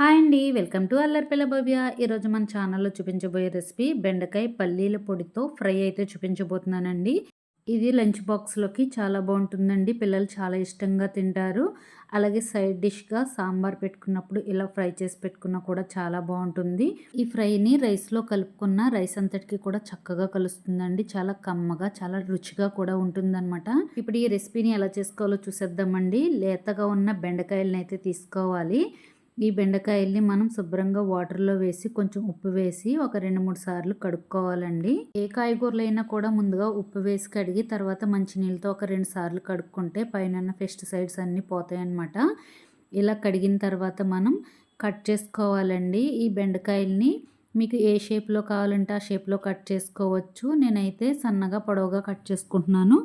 Hi అండి. Welcome to Allarpilla Bhavya. ఈరోజు మన ఛానల్లో చూపించబోయే రెసిపీ బెండకాయ పల్లీల పొడితో ఫ్రై అయితే చూపించబోతున్నానండి. ఇది లంచ్ బాక్స్లోకి చాలా బాగుంటుందండి. పిల్లలు చాలా ఇష్టంగా తింటారు. అలాగే సైడ్ డిష్గా సాంబార్ పెట్టుకున్నప్పుడు ఇలా ఫ్రై చేసి పెట్టుకున్నా కూడా చాలా బాగుంటుంది. ఈ ఫ్రైని రైస్లో కలుపుకున్న రైస్ అంతటికి కూడా చక్కగా కలుస్తుందండి. చాలా కమ్మగా చాలా రుచిగా కూడా ఉంటుందన్నమాట. ఇప్పుడు ఈ రెసిపీని ఎలా చేసుకోవాలో చూసేద్దామండి. లేతగా ఉన్న బెండకాయలను అయితే తీసుకోవాలి. ఈ బెండకాయల్ని మనం శుభ్రంగా వాటర్లో వేసి కొంచెం ఉప్పు వేసి ఒక రెండు మూడు సార్లు కడుక్కోవాలండి. ఏ కాయగూరలైనా కూడా ముందుగా ఉప్పు వేసి కడిగి తర్వాత మంచినీళ్ళతో ఒక రెండు సార్లు కడుక్కుంటే పైన పెస్టిసైడ్స్ అన్నీ పోతాయి అన్నమాట ఇలా కడిగిన తర్వాత మనం కట్ చేసుకోవాలండి. ఈ బెండకాయల్ని మీకు ఏ షేప్లో కావాలంటే ఆ షేప్లో కట్ చేసుకోవచ్చు. నేనైతే సన్నగా పొడవుగా కట్ చేసుకుంటున్నాను.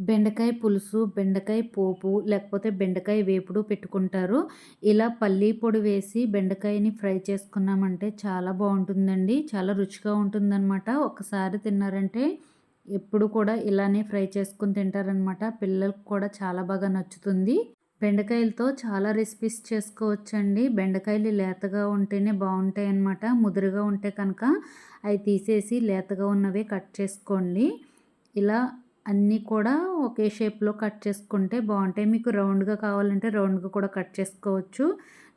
బెండకాయ పులుసు బెండకాయ పోపు లేకపోతే బెండకాయ వేపుడు పెట్టుకుంటారు. ఇలా పల్లీ పొడి వేసి బెండకాయని ఫ్రై చేసుకున్నామంటే చాలా బాగుంటుందండి. చాలా రుచిగా ఉంటుందన్నమాట. ఒకసారి తిన్నారంటే ఎప్పుడు కూడా ఇలానే ఫ్రై చేసుకుని తింటారనమాట పిల్లలకు కూడా చాలా బాగా నచ్చుతుంది. బెండకాయలతో చాలా రెసిపీస్ చేసుకోవచ్చండి. బెండకాయలు లేతగా ఉంటేనే బాగుంటాయి అన్నమాట ముదురుగా ఉంటే కనుక అవి తీసేసి లేతగా ఉన్నవే కట్ చేసుకోండి. ఇలా అన్నీ కూడా ఒకే షేప్లో కట్ చేసుకుంటే బాగుంటాయి. మీకు రౌండ్గా కావాలంటే రౌండ్గా కూడా కట్ చేసుకోవచ్చు.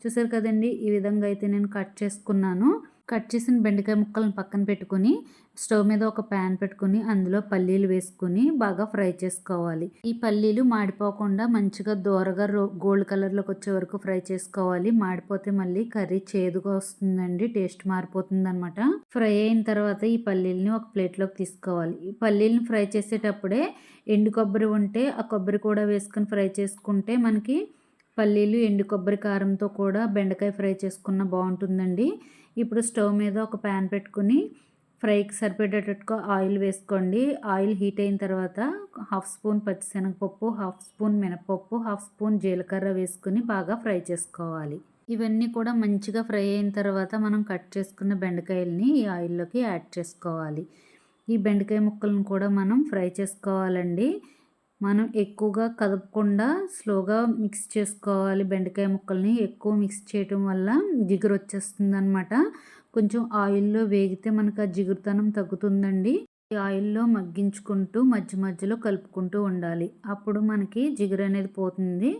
చూసారు కదండి? ఈ విధంగా అయితే నేను కట్ చేసుకున్నాను. కట్ చేసిన బెండకాయ ముక్కలను పక్కన పెట్టుకుని స్టవ్ మీద ఒక ప్యాన్ పెట్టుకుని అందులో పల్లీలు వేసుకుని బాగా ఫ్రై చేసుకోవాలి. ఈ పల్లీలు మాడిపోకుండా మంచిగా దోరగా గోల్డ్ కలర్లోకి వచ్చే వరకు ఫ్రై చేసుకోవాలి. మాడిపోతే మళ్ళీ కర్రీ చేదుగా వస్తుందండి టేస్ట్ మారిపోతుంది అనమాట ఫ్రై అయిన తర్వాత ఈ పల్లీలని ఒక ప్లేట్లోకి తీసుకోవాలి. ఈ పల్లీలను ఫ్రై చేసేటప్పుడే ఎండు కొబ్బరి ఉంటే ఆ కొబ్బరి కూడా వేసుకుని ఫ్రై చేసుకుంటే మనకి పల్లీలు ఎండు కొబ్బరి కారంతో కూడా బెండకాయ ఫ్రై చేసుకున్న బాగుంటుందండి. ఇప్పుడు స్టవ్ మీద ఒక ప్యాన్ పెట్టుకుని ఫ్రైకి సరిపడేటట్టుగా ఆయిల్ వేసుకోండి. ఆయిల్ హీట్ అయిన తర్వాత హాఫ్ స్పూన్ పచ్చిశనగపప్పు హాఫ్ స్పూన్ మినపప్పు హాఫ్ స్పూన్ జీలకర్ర వేసుకుని బాగా ఫ్రై చేసుకోవాలి. ఇవన్నీ కూడా మంచిగా ఫ్రై అయిన తర్వాత మనం కట్ చేసుకున్న బెండకాయలని ఈ ఆయిల్లోకి యాడ్ చేసుకోవాలి. ఈ బెండకాయ ముక్కలను కూడా మనం ఫ్రై చేసుకోవాలండి. మనం ఎక్కువగా కదపకుండా స్లోగా మిక్స్ చేసుకోవాలి. బెండకాయ ముక్కల్ని ఎక్కువ మిక్స్ చేయటం వల్ల జిగురు వచ్చేస్తుంది అనమాట కొంచెం ఆయిల్లో వేగితే మనకు ఆ జిగురుతనం తగ్గుతుందండి. ఈ ఆయిల్లో మగ్గించుకుంటూ మధ్య మధ్యలో కలుపుకుంటూ ఉండాలి. అప్పుడు మనకి జిగురు అనేది పోతుంది.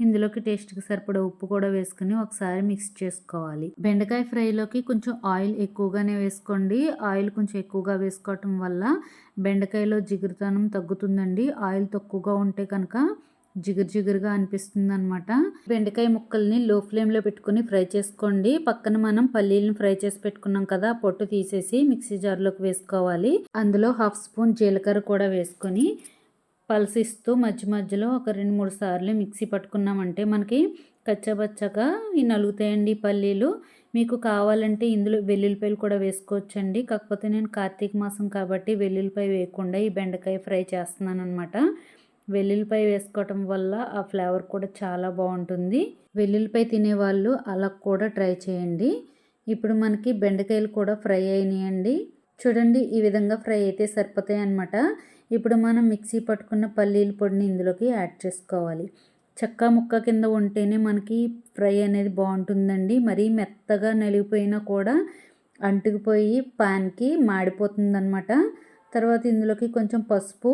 ఇందులోకి టేస్ట్కి సరిపడా ఉప్పు కూడా వేసుకుని ఒకసారి మిక్స్ చేసుకోవాలి. బెండకాయ ఫ్రైలోకి కొంచెం ఆయిల్ ఎక్కువగానే వేసుకోండి. ఆయిల్ కొంచెం ఎక్కువగా వేసుకోవటం వల్ల బెండకాయలో జిగురుతనం తగ్గుతుందండి. ఆయిల్ తక్కువగా ఉంటే కనుక జిగురు జిగురుగా అనిపిస్తుంది అనమాట బెండకాయ ముక్కల్ని లో ఫ్లేమ్లో పెట్టుకుని ఫ్రై చేసుకోండి. పక్కన మనం పల్లీలను ఫ్రై చేసి పెట్టుకున్నాం కదా పొట్టు తీసేసి మిక్సీ జార్లోకి వేసుకోవాలి. అందులో హాఫ్ స్పూన్ జీలకర్ర కూడా వేసుకొని పల్సిస్తూ మధ్య మధ్యలో ఒక రెండు మూడు సార్లు మిక్సీ పట్టుకున్నామంటే మనకి కచ్చబచ్చగా ఈ నలుగుతాయండి పల్లీలు. మీకు కావాలంటే ఇందులో వెల్లుల్లిపాయలు కూడా వేసుకోవచ్చండి. కాకపోతే నేను కార్తీక మాసం కాబట్టి వెల్లుల్లిపాయ వేయకుండా ఈ బెండకాయ ఫ్రై చేస్తున్నాను అనమాట వెల్లుల్లిపాయ వేసుకోవటం వల్ల ఆ ఫ్లేవర్ కూడా చాలా బాగుంటుంది. వెల్లుల్లిపాయ తినేవాళ్ళు అలా కూడా ట్రై చేయండి. ఇప్పుడు మనకి బెండకాయలు కూడా ఫ్రై అయినాయండి. చూడండి ఈ విధంగా ఫ్రై అయితే సరిపోతాయి అనమాట ఇప్పుడు మనం మిక్సీ పట్టుకున్న పల్లీల పొడిని ఇందులోకి యాడ్ చేసుకోవాలి. చెక్క ముక్క కింద ఉంటేనే మనకి ఫ్రై అనేది బాగుంటుందండి. మరీ మెత్తగా నలిగిపోయినా కూడా అంటుకుపోయి పాన్కి మాడిపోతుందనమాట తర్వాత ఇందులోకి కొంచెం పసుపు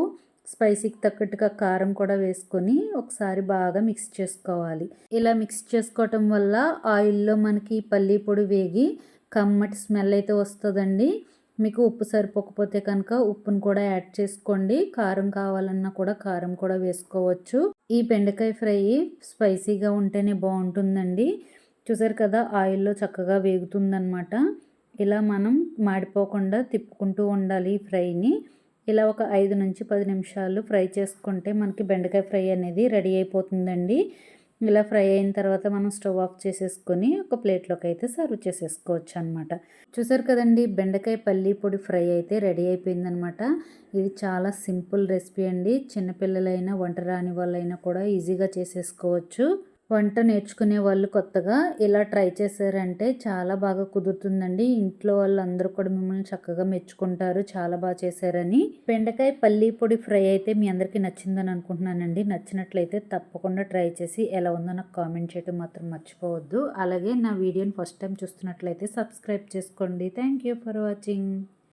స్పైసీకి తగ్గట్టుగా కారం కూడా వేసుకొని ఒకసారి బాగా మిక్స్ చేసుకోవాలి. ఇలా మిక్స్ చేసుకోవటం వల్ల ఆయిల్లో మనకి పల్లీ పొడి వేగి కమ్మటి స్మెల్ అయితే వస్తుందండి. మీకు ఉప్పు సరిపోకపోతే కనుక ఉప్పును కూడా యాడ్ చేసుకోండి. కారం కావాలన్నా కూడా కారం కూడా వేసుకోవచ్చు. ఈ బెండకాయ ఫ్రై స్పైసీగా ఉంటేనే బాగుంటుందండి. చూసారు కదా ఆయిల్లో చక్కగా వేగుతుందనమాట ఇలా మనం మాడిపోకుండా తిప్పుకుంటూ ఉండాలి ఈ ఫ్రైని. ఇలా ఒక ఐదు నుంచి పది నిమిషాలు ఫ్రై చేసుకుంటే మనకి బెండకాయ ఫ్రై అనేది రెడీ అయిపోతుందండి. ఇలా ఫ్రై అయిన తర్వాత మనం స్టవ్ ఆఫ్ చేసేసుకొని ఒక ప్లేట్లోకి అయితే సర్వ్ చేసేసుకోవచ్చు అనమాట చూసారు కదండి బెండకాయ పల్లీ పొడి ఫ్రై అయితే రెడీ అయిపోయిందనమాట ఇది చాలా సింపుల్ రెసిపీ అండి. చిన్నపిల్లలైనా వంట రాని వాళ్ళైనా కూడా ఈజీగా చేసేసుకోవచ్చు. వంట నేర్చుకునే వాళ్ళు కొత్తగా ఇలా ట్రై చేశారంటే చాలా బాగా కుదురుతుందండి. ఇంట్లో వాళ్ళందరూ కూడా మిమ్మల్ని చక్కగా మెచ్చుకుంటారు. చాలా బాగా చేశారని. బెండకాయ పల్లి పొడి ఫ్రై అయితే మీ అందరికీ నచ్చిందని అనుకుంటున్నానండి. నచ్చినట్లయితే తప్పకుండా ట్రై చేసి ఎలా ఉందో నాకు కామెంట్ చేయడం మాత్రం మర్చిపోవద్దు. అలాగే నా వీడియోని ఫస్ట్ టైం చూస్తున్నట్లయితే సబ్స్క్రైబ్ చేసుకోండి. Thank you for watching.